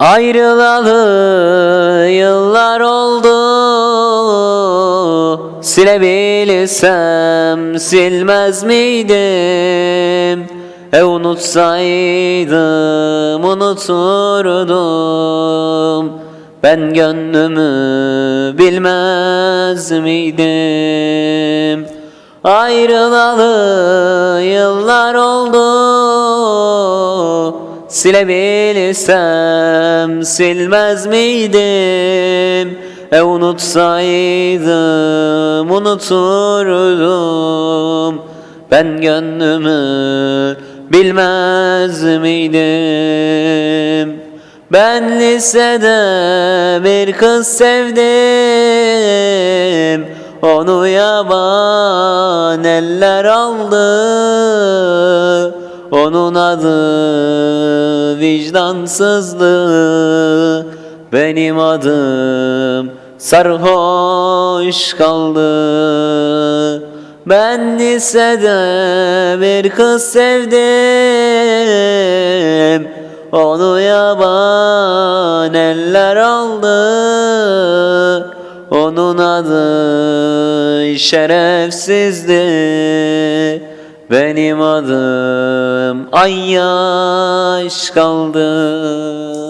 Ayrılalı yıllar oldu. Silebilsem silmez miydim? E unutsaydım unuturdum. Ben gönlümü bilmez miydim? Ayrılalı yıllar oldu Silebilsem silmez miydim? E unutsaydım unuturdum. Ben gönlümü bilmez miydim? Ben lisede bir kız sevdim. Onu yaban eller aldı onun adı vicdansızdı. Benim adım sarhoş kaldı. Ben lisede bir kız sevdim. Onu yaban eller aldı. Onun adı şerefsizdi benim adım ay yaş kaldı